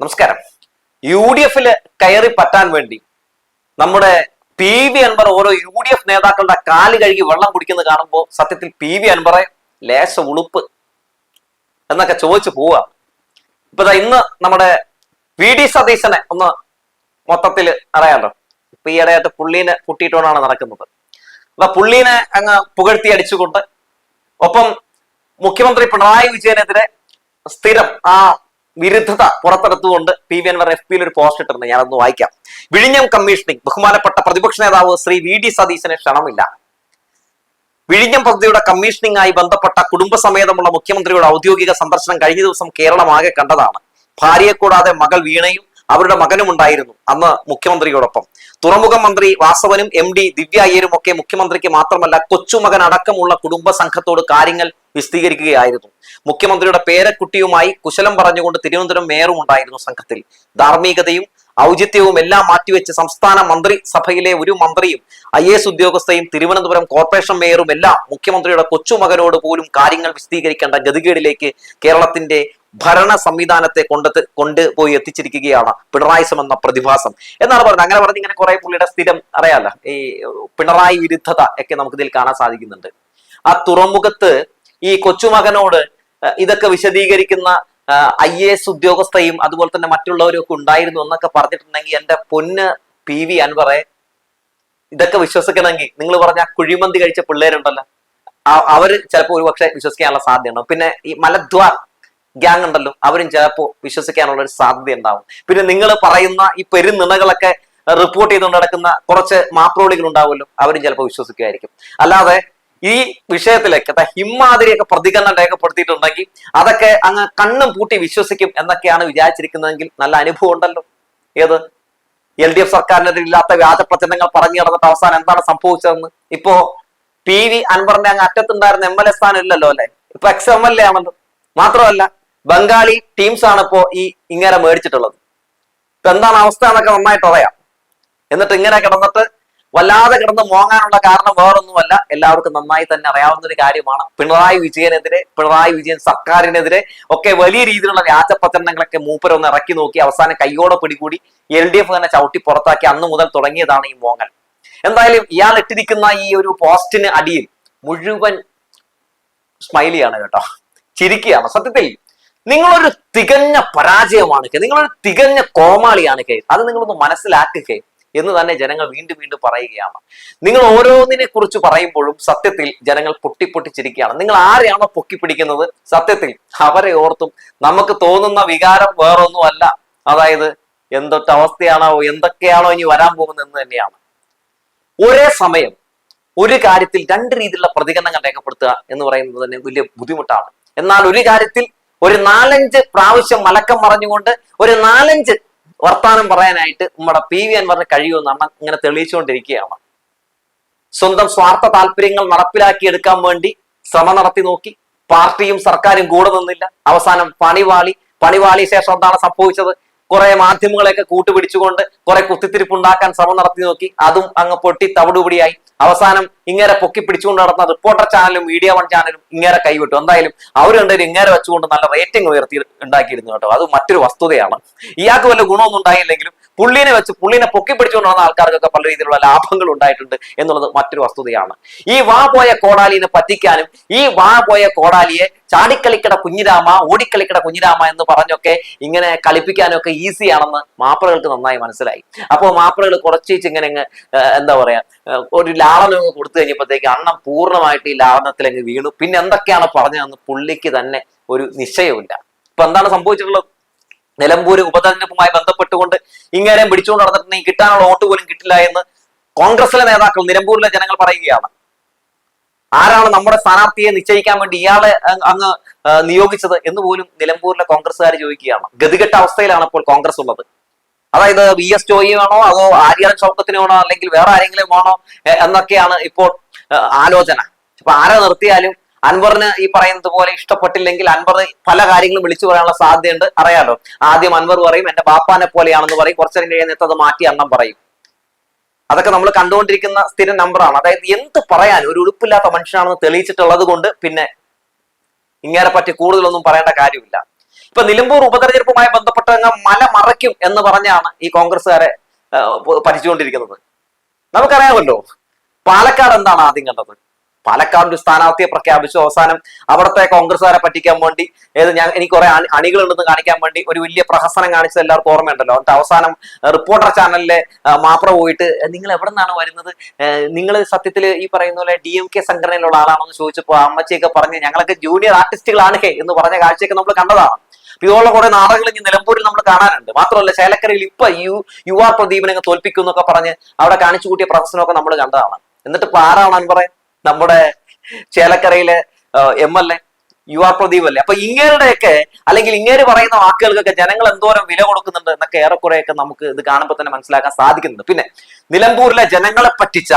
നമസ്കാരം. U D എഫിൽ കയറി പറ്റാൻ വേണ്ടി നമ്മുടെ പി വി അൻവർ ഓരോ യു ഡി എഫ് നേതാക്കളുടെ കാൽ കഴുകി വെള്ളം കുടിക്കുന്നത് കാണുമ്പോൾ സത്യത്തിൽ പി വി അൻവറെ ലേശ ഉളുപ്പ് എന്നൊക്കെ ചോദിച്ചു പോവാ ഇപ്പൊ ഇന്ന് നമ്മുടെ വി ഡി സതീശനെ ഒന്ന് മൊത്തത്തിൽ അറിയാലോ. ഇപ്പൊ ഈയിടെയായിട്ട് പുള്ളീനെ പൊട്ടിയിട്ടുകൊണ്ടാണ് നടക്കുന്നത്. അപ്പൊ പുള്ളീനെ അങ്ങ് പുകഴ്ത്തി അടിച്ചുകൊണ്ട് ഒപ്പം മുഖ്യമന്ത്രി പിണറായി വിജയനെതിരെ സ്ഥിരം ആ വിരുദ്ധത പുറത്തെടുത്തുകൊണ്ട് പി വി അൻവർ എഫ് പിയിൽ ഒരു പോസ്റ്റ് ഇട്ടിട്ടുണ്ട് ഞാനൊന്ന് വായിക്കാം. വിഴിഞ്ഞം കമ്മീഷനിങ് ബഹുമാനപ്പെട്ട പ്രതിപക്ഷ നേതാവ് ശ്രീ വി ഡി സതീശന് ക്ഷണമില്ല. വിഴിഞ്ഞം പദ്ധതിയുടെ കമ്മീഷനിംഗ് ആയി ബന്ധപ്പെട്ട കുടുംബസമേതമുള്ള മുഖ്യമന്ത്രിയുടെ ഔദ്യോഗിക സന്ദർശനം കഴിഞ്ഞ ദിവസം കേരളമാകെ കണ്ടതാണ്. ഭാര്യയെ കൂടാതെ മകൾ വീണയും അവരുടെ മകനും ഉണ്ടായിരുന്നു അന്ന് മുഖ്യമന്ത്രിയോടൊപ്പം. തുറമുഖ മന്ത്രി വാസവനും എം ഡി ദിവ്യ അയ്യരും ഒക്കെ മുഖ്യമന്ത്രിക്ക് മാത്രമല്ല കൊച്ചുമകൻ അടക്കമുള്ള കുടുംബ സംഘത്തോട് കാര്യങ്ങൾ വിശദീകരിക്കുകയായിരുന്നു മുഖ്യമന്ത്രിയുടെ പേരക്കുട്ടിയുമായി കുശലം പറഞ്ഞുകൊണ്ട് തിരുവനന്തപുരം മേയറും ഉണ്ടായിരുന്നു സംഘത്തിൽ. ധാർമ്മികതയും ഔചിത്യവും എല്ലാം മാറ്റിവെച്ച് സംസ്ഥാന മന്ത്രിസഭയിലെ ഒരു മന്ത്രിയും ഐ എസ് ഉദ്യോഗസ്ഥയും തിരുവനന്തപുരം കോർപ്പറേഷൻ മേയറും എല്ലാം മുഖ്യമന്ത്രിയുടെ കൊച്ചുമകനോട് പോലും കാര്യങ്ങൾ വിശദീകരിക്കേണ്ട ഗതികേടിലേക്ക് കേരളത്തിന്റെ ഭരണ സംവിധാനത്തെ കൊണ്ട് കൊണ്ടുപോയി എത്തിച്ചിരിക്കുകയാണ് പിണറായിസം എന്ന പ്രതിഭാസം. എന്നാണ് പറഞ്ഞത്. അങ്ങനെ പറഞ്ഞ് ഇങ്ങനെ കുറെ പുള്ളിയുടെ സ്ഥിരം അറിയാലോ ഈ പിണറായി വിരുദ്ധത ഒക്കെ നമുക്ക് ഇതിൽ കാണാൻ സാധിക്കുന്നുണ്ട്. ആ തുറമുഖത്ത് ഈ കൊച്ചുമകനോട് ഇതൊക്കെ വിശദീകരിക്കുന്ന ഐ എ എസ് ഉദ്യോഗസ്ഥയും അതുപോലെ തന്നെ മറ്റുള്ളവരും ഒക്കെ ഉണ്ടായിരുന്നു എന്നൊക്കെ പറഞ്ഞിട്ടുണ്ടെങ്കിൽ എന്റെ പൊന്ന് പി വി അൻവറെ ഇതൊക്കെ വിശ്വസിക്കണമെങ്കിൽ നിങ്ങൾ പറഞ്ഞ കുഴിമന്തി കഴിച്ച പിള്ളേരുണ്ടല്ലോ അവർ ചിലപ്പോൾ ഒരുപക്ഷെ വിശ്വസിക്കാനുള്ള സാധ്യതയുണ്ടാവും. പിന്നെ ഈ മലദ്വാർ ഗ്യാങ് ഉണ്ടല്ലോ അവരും ചിലപ്പോൾ വിശ്വസിക്കാനുള്ള ഒരു സാധ്യത ഉണ്ടാവും പിന്നെ നിങ്ങൾ പറയുന്ന ഈ പെരുനിണകളൊക്കെ റിപ്പോർട്ട് ചെയ്തുകൊണ്ട് നടക്കുന്ന കുറച്ച് മാപ്രോളികൾ ഉണ്ടാവുമല്ലോ അവരും ചിലപ്പോൾ വിശ്വസിക്കുമായിരിക്കും. അല്ലാതെ ഈ വിഷയത്തിലേക്ക് ഹിമ്മാതിരിയൊക്കെ പ്രതികരണം രേഖപ്പെടുത്തിയിട്ടുണ്ടെങ്കിൽ അതൊക്കെ അങ്ങ് കണ്ണും പൂട്ടി വിശ്വസിക്കും എന്നൊക്കെയാണ് വിചാരിച്ചിരിക്കുന്നതെങ്കിൽ നല്ല അനുഭവം ഉണ്ടല്ലോ. ഏത്? എൽ ഡി എഫ് സർക്കാരിനെതിരെ ഇല്ലാത്ത വ്യാജ പ്രചരണങ്ങൾ പറഞ്ഞു നടന്നിട്ട് അവസാനം എന്താണ് സംഭവിച്ചതെന്ന്? ഇപ്പോ പി വി അൻവറിന്റെ അങ്ങ് അറ്റത്തുണ്ടായിരുന്ന എം എൽ എ സ്ഥാനം ഇല്ലല്ലോ അല്ലെ? ഇപ്പൊ എക്സ് എം എൽ എ ആണല്ലോ. മാത്രമല്ല ബംഗാളി ടീംസ് ആണ് ഇപ്പോ ഈ ഇങ്ങനെ മേടിച്ചിട്ടുള്ളത്. ഇപ്പൊ എന്താണ് അവസ്ഥ എന്നൊക്കെ നന്നായിട്ട് അറിയാം. എന്നിട്ട് ഇങ്ങനെ കിടന്നിട്ട് വല്ലാതെ കിടന്ന് മോങ്ങാനുള്ള കാരണം വേറൊന്നുമല്ല. എല്ലാവർക്കും നന്നായി തന്നെ അറിയാവുന്ന ഒരു കാര്യമാണ്. പിണറായി വിജയനെതിരെ പിണറായി വിജയൻ സർക്കാരിനെതിരെ ഒക്കെ വലിയ രീതിയിലുള്ള വ്യാജ പ്രചരണങ്ങളൊക്കെ മൂപ്പരൊന്ന് ഇറക്കി നോക്കി അവസാനം കയ്യോടെ പിടികൂടി എൽ ഡി എഫ് തന്നെ ചവിട്ടി പുറത്താക്കി അന്ന് മുതൽ തുടങ്ങിയതാണ് ഈ മോങ്ങൽ. എന്തായാലും ഇയാൾ ഇട്ടിരിക്കുന്ന ഈ ഒരു പോസ്റ്റിന് അടിയിൽ മുഴുവൻ സ്മൈലിയാണ് കേട്ടോ. ചിരിക്കുകയാണ്. സത്യത്തിൽ നിങ്ങളൊരു തികഞ്ഞ പരാജയമാണ് നിങ്ങളൊരു തികഞ്ഞ കോമാളിയാണ് കെ. അത് നിങ്ങളൊന്ന് മനസ്സിലാക്കുക എന്ന് തന്നെ ജനങ്ങൾ വീണ്ടും വീണ്ടും പറയുകയാണ്. നിങ്ങൾ ഓരോന്നിനെ കുറിച്ച് പറയുമ്പോഴും സത്യത്തിൽ ജനങ്ങൾ പൊട്ടിപ്പൊട്ടിച്ചിരിക്കുകയാണ്. നിങ്ങൾ ആരെയാണോ പൊക്കിപ്പിടിക്കുന്നത്? സത്യത്തിൽ അവരെ ഓർത്തും നമുക്ക് തോന്നുന്ന വികാരം വേറൊന്നുമല്ല. അതായത് എന്തൊട്ട് അവസ്ഥയാണോ എന്തൊക്കെയാണോ ഇനി വരാൻ പോകുന്നത് എന്ന് തന്നെയാണ്. ഒരേ സമയം ഒരു കാര്യത്തിൽ രണ്ട് രീതിയിലുള്ള പ്രതികരണങ്ങൾ രേഖപ്പെടുത്തുക എന്ന് പറയുന്നത് തന്നെ വലിയ ബുദ്ധിമുട്ടാണ്. എന്നാൽ ഒരു കാര്യത്തിൽ ഒരു നാലഞ്ച് പ്രാവശ്യം മലക്കം മറഞ്ഞുകൊണ്ട് ഒരു നാലഞ്ച് വർത്താനം പറയാനായിട്ട് നമ്മുടെ പി വി അൻവറിന് കഴിയുമെന്ന് അണ്ണൻ ഇങ്ങനെ തെളിയിച്ചുകൊണ്ടിരിക്കുകയാണ്. സ്വന്തം സ്വാർത്ഥ താല്പര്യങ്ങൾ നടപ്പിലാക്കിയെടുക്കാൻ വേണ്ടി ശ്രമം നടത്തി നോക്കി. പാർട്ടിയും സർക്കാരും കൂടെ നിന്നില്ല. അവസാനം പണിവാളി പണിവാളി ശേഷം എന്താണ് സംഭവിച്ചത്? കുറെ മാധ്യമങ്ങളെയൊക്കെ കൂട്ടുപിടിച്ചുകൊണ്ട് കുറെ കുത്തിത്തിരിപ്പുണ്ടാക്കാൻ ശ്രമം നടത്തി നോക്കി. അതും അങ്ങ് പൊട്ടി തവിടുപിടിയായി. അവസാനം ഇങ്ങനെ പൊക്കി പിടിച്ചുകൊണ്ട് നടന്ന റിപ്പോർട്ടർ ചാനലും മീഡിയ വൺ ചാനലും ഇങ്ങനെ കൈവിട്ടു. എന്തായാലും അവർ രണ്ടുപേരും ഇങ്ങനെ വെച്ചുകൊണ്ട് നല്ല റേറ്റിംഗ് ഉയർത്തി ഉണ്ടാക്കിയിരുന്നു കേട്ടോ. അത് മറ്റൊരു വസ്തുതയാണ്. ഇയാൾക്ക് വല്ല ഗുണമൊന്നും ഉണ്ടായില്ലെങ്കിലും പുള്ളിനെ വെച്ച് പുള്ളിനെ പൊക്കി പിടിച്ചുകൊണ്ട് നടന്ന ആൾക്കാർക്കൊക്കെ പല രീതിയിലുള്ള ലാഭങ്ങൾ ഉണ്ടായിട്ടുണ്ട് എന്നുള്ളത് മറ്റൊരു വസ്തുതയാണ്. ഈ വാ പോയ കോടാലിനെ പറ്റിക്കാനും ഈ വാ പോയ കോടാലിയെ ചാടിക്കളിക്കട കുഞ്ഞിരാമ ഓടിക്കളിക്കട കുഞ്ഞിരാമ എന്ന് പറഞ്ഞൊക്കെ ഇങ്ങനെ കളിപ്പിക്കാനൊക്കെ ഈസിയാണെന്ന് മാപ്പിളകൾക്ക് നന്നായി മനസ്സിലായി. അപ്പോൾ മാപ്പിളകൾ കുറച്ച് ഇങ്ങനെ എന്താ പറയാ ഒരു ലാളനം കൊടുത്തു കഴിഞ്ഞപ്പോഴത്തേക്ക് അണ്ണം പൂർണമായിട്ട് ഈ ലാളനത്തിൽ അങ്ങ് വീണു. പിന്നെ എന്തൊക്കെയാണ് പറഞ്ഞതെന്ന് പുള്ളിക്ക് തന്നെ ഒരു നിശ്ചയമില്ല ഇപ്പൊ എന്താണ് സംഭവിച്ചിട്ടുള്ളത്? നിലമ്പൂർ ഉപതെരഞ്ഞെടുപ്പുമായി ബന്ധപ്പെട്ടുകൊണ്ട് ഇങ്ങനെ പിടിച്ചുകൊണ്ട് നടന്നിട്ടുണ്ടെങ്കിൽ കിട്ടാനുള്ള വോട്ട് പോലും കിട്ടില്ല എന്ന് കോൺഗ്രസിലെ നേതാക്കൾ നിലമ്പൂരിലെ ജനങ്ങൾ പറയുകയാണ്. ആരാണ് നമ്മുടെ സ്ഥാനാർത്ഥിയെ നിശ്ചയിക്കാൻ വേണ്ടി ഇയാളെ അങ്ങ് നിയോഗിച്ചത് എന്ന് പോലും നിലമ്പൂരിലെ കോൺഗ്രസ്സുകാർ ചോദിക്കുകയാണ്. ഗതികെട്ട അവസ്ഥയിലാണ് ഇപ്പോൾ കോൺഗ്രസ് ഉള്ളത്. അതായത് വി എസ് ജോയിയാണോ അതോ ആര്യാൻ ഷൗക്കത്തിന് വേണോ അല്ലെങ്കിൽ വേറെ ആരെങ്കിലും ആണോ എന്നൊക്കെയാണ് ഇപ്പോൾ ആലോചന. അപ്പൊ ആരെ നിർത്തിയാലും അൻവറിന് ഈ പറയുന്നത് പോലെ ഇഷ്ടപ്പെട്ടില്ലെങ്കിൽ അൻവർ പല കാര്യങ്ങളും വിളിച്ചു പറയാനുള്ള സാധ്യതയുണ്ട്. അറിയാലോ. ആദ്യം അൻവർ പറയും എന്റെ ബാപ്പാനെ പോലെയാണെന്ന് പറയും. കുറച്ചേരം കഴിയുന്നിട്ട് അത് മാറ്റി അണ്ണം പറയും. അതൊക്കെ നമ്മൾ കണ്ടുകൊണ്ടിരിക്കുന്ന സ്ഥിരം നമ്പറാണ്. അതായത് എന്ത് പറയാൻ ഒരു ഉടുപ്പില്ലാത്ത മനുഷ്യനാണെന്ന് തെളിയിച്ചിട്ടുള്ളത് കൊണ്ട് പിന്നെ ഇങ്ങനെ പറ്റി കൂടുതലൊന്നും പറയേണ്ട കാര്യമില്ല. ഇപ്പൊ നിലമ്പൂർ ഉപതെരഞ്ഞെടുപ്പുമായി ബന്ധപ്പെട്ട് മല മറയ്ക്കും എന്ന് പറഞ്ഞാണ് ഈ കോൺഗ്രസ്സുകാരെ പഠിച്ചുകൊണ്ടിരിക്കുന്നത് നമുക്കറിയാമല്ലോ പാലക്കാട് എന്താണ് ആദ്യം കണ്ടത്? പാലക്കാട് സ്ഥാനാർത്ഥിയെ പ്രഖ്യാപിച്ചു. അവസാനം അവിടുത്തെ കോൺഗ്രസ്സുകാരെ പറ്റിക്കാൻ വേണ്ടി ഏത് ഞാൻ എനിക്ക് കുറെ അണി- അണികളുണ്ടെന്ന് കാണിക്കാൻ വേണ്ടി ഒരു വലിയ പ്രഹസനം കാണിച്ചത് എല്ലാവർക്കും ഓർമ്മയുണ്ടല്ലോ. എന്നിട്ട് അവസാനം റിപ്പോർട്ടർ ചാനലിലെ മാപ്ര പോയിട്ട് നിങ്ങൾ എവിടെ നിന്നാണ് വരുന്നത്? നിങ്ങൾ സത്യത്തിൽ ഈ പറയുന്ന പോലെ ഡി എം കെ സംഘടനയിലുള്ള ആളാണെന്ന് ചോദിച്ചപ്പോൾ അമ്മച്ചിയൊക്കെ പറഞ്ഞ് ഞങ്ങളൊക്കെ ജൂനിയർ ആർട്ടിസ്റ്റുകളാണ് ഹേ എന്ന് പറഞ്ഞ കാഴ്ചയൊക്കെ നമ്മൾ കണ്ടതാണ് ഇതുപോലുള്ള കുറെ നാടകങ്ങൾ ഇനി നിലമ്പൂരിൽ നമ്മൾ കാണാനുണ്ട്. മാത്രമല്ല ചേലക്കരയിൽ ഇപ്പൊ യു യു ആർ പ്രദീപിനെ തോൽപ്പിക്കും എന്നൊക്കെ പറഞ്ഞ് അവിടെ കാണിച്ചു കൂട്ടിയ പ്രഹസനമൊക്കെ നമ്മൾ കണ്ടതാണ്. എന്നിട്ട് ഇപ്പൊ ആരാണ് അൻപറ നമ്മുടെ ചേലക്കരയിലെ M L A U R Pradeep അല്ലേ? അപ്പൊ ഇങ്ങേരുടെയൊക്കെ അല്ലെങ്കിൽ ഇങ്ങേര് പറയുന്ന വാക്കുകൾക്കൊക്കെ ജനങ്ങൾ എന്തോരം വില കൊടുക്കുന്നുണ്ട് എന്നൊക്കെ ഏറെക്കുറെയൊക്കെ നമുക്ക് ഇത് കാണുമ്പോൾ തന്നെ മനസ്സിലാക്കാൻ സാധിക്കുന്നുണ്ട്. പിന്നെ നിലമ്പൂരിലെ ജനങ്ങളെ പറ്റിച്ച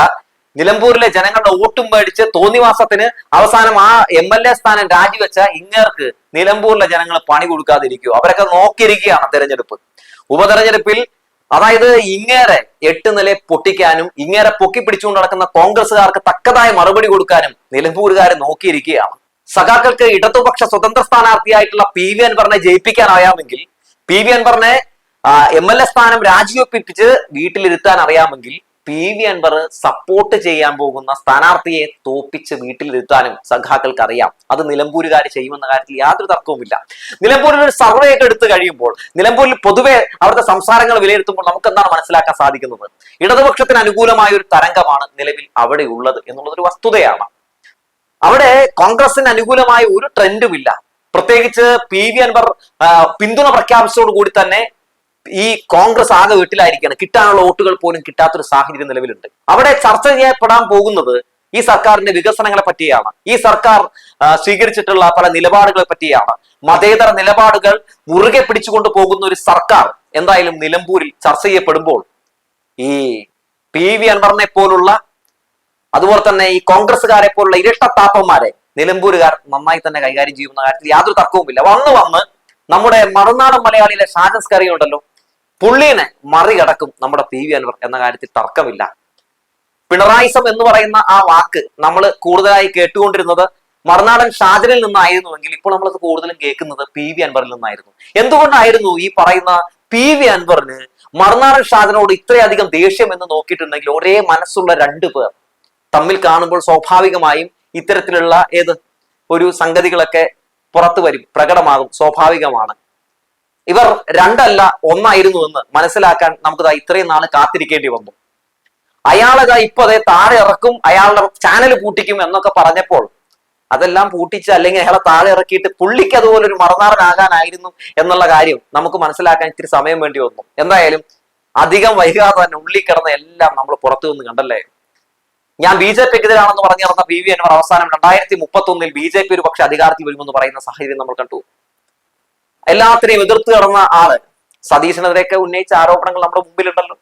നിലമ്പൂരിലെ ജനങ്ങളുടെ വോട്ടും മേടിച്ച് തോന്നിവാസത്തിന് അവസാനം ആ എം എൽ എ സ്ഥാനം രാജിവെച്ച ഇങ്ങേർക്ക് നിലമ്പൂരിലെ ജനങ്ങൾ പണി കൊടുക്കാതിരിക്കുക അവരൊക്കെ നോക്കിയിരിക്കുകയാണ് തെരഞ്ഞെടുപ്പ്. ഉപതെരഞ്ഞെടുപ്പിൽ അതായത് ഇങ്ങേറെ എട്ട് നില പൊട്ടിക്കാനും ഇങ്ങേറെ പൊക്കി പിടിച്ചുകൊണ്ട് നടക്കുന്ന കോൺഗ്രസ്സുകാർക്ക് തക്കതായ മറുപടി കൊടുക്കാനും നിലമ്പൂരുകാർ നോക്കിയിരിക്കുകയാണ്. സഖാക്കൾക്ക് ഇടതുപക്ഷ സ്വതന്ത്ര സ്ഥാനാർത്ഥിയായിട്ടുള്ള പി വി അൻവറിനെ ജയിപ്പിക്കാൻ അറിയാമെങ്കിൽ പി വി അൻവറിനെ എം എൽ എ സ്ഥാനം രാജിവെപ്പിച്ച് വീട്ടിലിരുത്താൻ അറിയാമെങ്കിൽ പി വി അൻവർ സപ്പോർട്ട് ചെയ്യാൻ പോകുന്ന സ്ഥാനാർത്ഥിയെ തോപ്പിച്ച് വീട്ടിലിരുത്താനും സഖാക്കൾക്ക് അറിയാം അത് നിലമ്പൂരുകാർ ചെയ്യുമെന്ന കാര്യത്തിൽ യാതൊരു തർക്കവുമില്ല. നിലമ്പൂരിൽ ഒരു സർവേ ഒക്കെ എടുത്തു കഴിയുമ്പോൾ നിലമ്പൂരിൽ പൊതുവെ അവിടുത്തെ സംസാരങ്ങൾ വിലയിരുത്തുമ്പോൾ നമുക്ക് എന്താണ് മനസ്സിലാക്കാൻ സാധിക്കുന്നത്? ഇടതുപക്ഷത്തിന് അനുകൂലമായ ഒരു തരംഗമാണ് നിലവിൽ അവിടെ ഉള്ളത് എന്നുള്ളത് ഒരു വസ്തുതയാണ്. അവിടെ കോൺഗ്രസിന് അനുകൂലമായ ഒരു ട്രെൻഡുമില്ല പ്രത്യേകിച്ച് പി വി അൻവർ പിന്തുണ പ്രഖ്യാപിച്ചതോടുകൂടി തന്നെ ഈ കോൺഗ്രസ് ആകെ വീട്ടിലായിരിക്കുകയാണ് കിട്ടാനുള്ള വോട്ടുകൾ പോലും കിട്ടാത്തൊരു സാഹചര്യം നിലവിലുണ്ട്. അവിടെ ചർച്ച ചെയ്യപ്പെടാൻ പോകുന്നത് ഈ സർക്കാരിന്റെ വികസനങ്ങളെ പറ്റിയാണ്. ഈ സർക്കാർ സ്വീകരിച്ചിട്ടുള്ള പല നിലപാടുകളെ പറ്റിയാണ്. മതേതര നിലപാടുകൾ മുറുകെ പിടിച്ചുകൊണ്ട് പോകുന്ന ഒരു സർക്കാർ എന്തായാലും നിലമ്പൂരിൽ ചർച്ച ചെയ്യപ്പെടുമ്പോൾ ഈ പി വി അൻവറിനെ പോലുള്ള അതുപോലെ തന്നെ ഈ കോൺഗ്രസ്സുകാരെ പോലുള്ള ഇരട്ടത്താപ്പന്മാരെ നിലമ്പൂരുകാർ നന്നായി തന്നെ കൈകാര്യം ചെയ്യുന്ന കാര്യത്തിൽ യാതൊരു തർക്കവുമില്ല. വന്ന് വന്ന് നമ്മുടെ മറുനാടൻ മലയാളിയിലെ ഷാജൻസ് കറി ഉണ്ടല്ലോ പുള്ളീനെ മറികടക്കും നമ്മുടെ പി വി അൻവർ എന്ന കാര്യത്തിൽ തർക്കമില്ല. പിണറായിസം എന്ന് പറയുന്ന ആ വാക്ക് നമ്മൾ കൂടുതലായി കേട്ടുകൊണ്ടിരുന്നത് മറുനാടൻ ഷാജനിൽ നിന്നായിരുന്നുവെങ്കിൽ ഇപ്പോൾ നമ്മളത് കൂടുതലും കേൾക്കുന്നത് പി വി അൻവറിൽ നിന്നായിരുന്നു. എന്തുകൊണ്ടായിരുന്നു ഈ പറയുന്ന പി വി അൻവറിന് മറുനാടൻ ഷാജനോട് ഇത്രയധികം ദേഷ്യം എന്ന് നോക്കിയിട്ടുണ്ടെങ്കിൽ ഒരേ മനസ്സുള്ള രണ്ടു പേർ തമ്മിൽ കാണുമ്പോൾ സ്വാഭാവികമായും ഇത്തരത്തിലുള്ള ഏത് ഒരു സംഗതികളൊക്കെ പുറത്തു വരും പ്രകടമാകും സ്വാഭാവികമാണ്. ഇവർ രണ്ടല്ല ഒന്നായിരുന്നു എന്ന് മനസ്സിലാക്കാൻ നമുക്ക് ഇത്രയും നാൾ കാത്തിരിക്കേണ്ടി വന്നു. അയാളതാ ഇപ്പൊ അതേ താഴെ ഇറക്കും അയാളുടെ ചാനൽ പൂട്ടിക്കും എന്നൊക്കെ പറഞ്ഞപ്പോൾ അതെല്ലാം പൂട്ടിച്ച് അല്ലെങ്കിൽ അയാളെ താഴെ ഇറക്കിയിട്ട് പുള്ളിക്ക് അതുപോലെ ഒരു മറന്നാറനാകാനായിരുന്നു എന്നുള്ള കാര്യം നമുക്ക് മനസ്സിലാക്കാൻ ഇത്തിരി സമയം വേണ്ടി വന്നു. എന്തായാലും അധികം വൈകാതെ തന്നെ ഉള്ളി കിടന്ന എല്ലാം നമ്മൾ പുറത്തു നിന്ന് കണ്ടല്ലേ? ഞാൻ ബി ജെ പിക്കെതിരാണെന്ന് പറഞ്ഞു നടന്ന പി വി അൻവർ അവസാനം രണ്ടായിരത്തി മുപ്പത്തി ഒന്നിൽ ബി ജെ പി ഒരു പക്ഷെ അധികാരത്തിൽ വരുമെന്ന് പറയുന്ന സാഹചര്യം നമ്മൾ കണ്ടു. എല്ലാത്തിനെയും എതിർത്ത് കടന്ന ആൾ. സതീശനെതിരെയൊക്കെ ഉന്നയിച്ച ആരോപണങ്ങൾ നമ്മുടെ മുമ്പിലുണ്ടല്ലോ.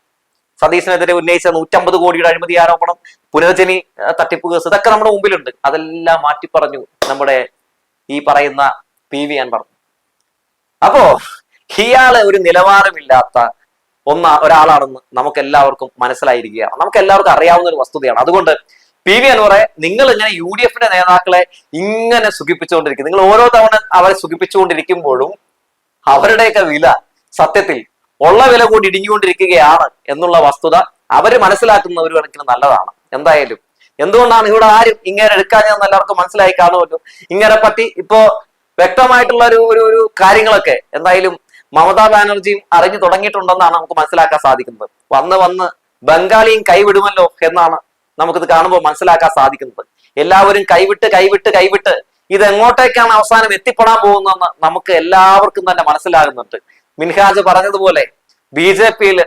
സതീശനെതിരെ ഉന്നയിച്ച നൂറ്റമ്പത് കോടിയുടെ അഴിമതി ആരോപണം പുനർജനി തട്ടിപ്പ് കേസ് ഇതൊക്കെ നമ്മുടെ മുമ്പിലുണ്ട്. അതെല്ലാം മാറ്റി പറഞ്ഞു നമ്മുടെ ഈ പറയുന്ന പി വി അൻവർ. അപ്പോ ഇയാൾ ഒരു നിലവാരമില്ലാത്ത ഒന്ന ഒരാളാണെന്ന് നമുക്ക് എല്ലാവർക്കും മനസ്സിലായിരിക്കുകയാണ്. നമുക്ക് എല്ലാവർക്കും അറിയാവുന്ന ഒരു വസ്തുതയാണ്. അതുകൊണ്ട് പി വി അൻവറെ നിങ്ങൾ ഇങ്ങനെ യു ഡി എഫിന്റെ നേതാക്കളെ ഇങ്ങനെ സുഖിപ്പിച്ചുകൊണ്ടിരിക്കും. നിങ്ങൾ ഓരോ തവണ അവരെ സുഖിപ്പിച്ചുകൊണ്ടിരിക്കുമ്പോഴും അവരുടെയൊക്കെ വില സത്യത്തിൽ ഉള്ള വില കൂടി ഇടിഞ്ഞുകൊണ്ടിരിക്കുകയാണ് എന്നുള്ള വസ്തുത അവർ മനസ്സിലാക്കുന്ന ഒരു കണക്കിന് നല്ലതാണ്. എന്തായാലും എന്തുകൊണ്ടാണ് ഇവിടെ ആരും ഇങ്ങനെ എടുക്കാഞ്ഞതെന്ന് എല്ലാവർക്കും മനസ്സിലായി കാണുമല്ലോ? ഇങ്ങനെ പറ്റി ഇപ്പോ വ്യക്തമായിട്ടുള്ള ഒരു ഒരു ഒരു കാര്യങ്ങളൊക്കെ എന്തായാലും മമതാ ബാനർജിയും അറിഞ്ഞു തുടങ്ങിയിട്ടുണ്ടെന്നാണ് നമുക്ക് മനസ്സിലാക്കാൻ സാധിക്കുന്നത്. വന്ന് വന്ന് ബംഗാളിയും കൈവിടുമല്ലോ എന്നാണ് നമുക്കിത് കാണുമ്പോൾ മനസ്സിലാക്കാൻ സാധിക്കുന്നത്. എല്ലാവരും കൈവിട്ട് കൈവിട്ട് കൈവിട്ട് ഇത് എങ്ങോട്ടേക്കാണ് അവസാനം എത്തിപ്പെടാൻ പോകുന്നതെന്ന് നമുക്ക് എല്ലാവർക്കും തന്നെ മനസ്സിലാകുന്നുണ്ട്. മിൻഹാജ് പറഞ്ഞതുപോലെ ബി ജെ പിയിൽ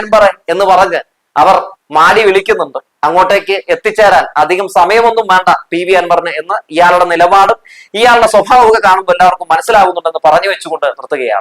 അൻപറെ എന്ന് പറഞ്ഞ് അവർ മാടി വിളിക്കുന്നുണ്ട്. അങ്ങോട്ടേക്ക് എത്തിച്ചേരാൻ അധികം സമയമൊന്നും വേണ്ട പി വി അൻവറിന് എന്ന് ഇയാളുടെ നിലപാടും ഇയാളുടെ സ്വഭാവമൊക്കെ കാണുമ്പോൾ എല്ലാവർക്കും മനസ്സിലാകുന്നുണ്ടെന്ന് പറഞ്ഞു വെച്ചുകൊണ്ട് നിർത്തുകയാണ്.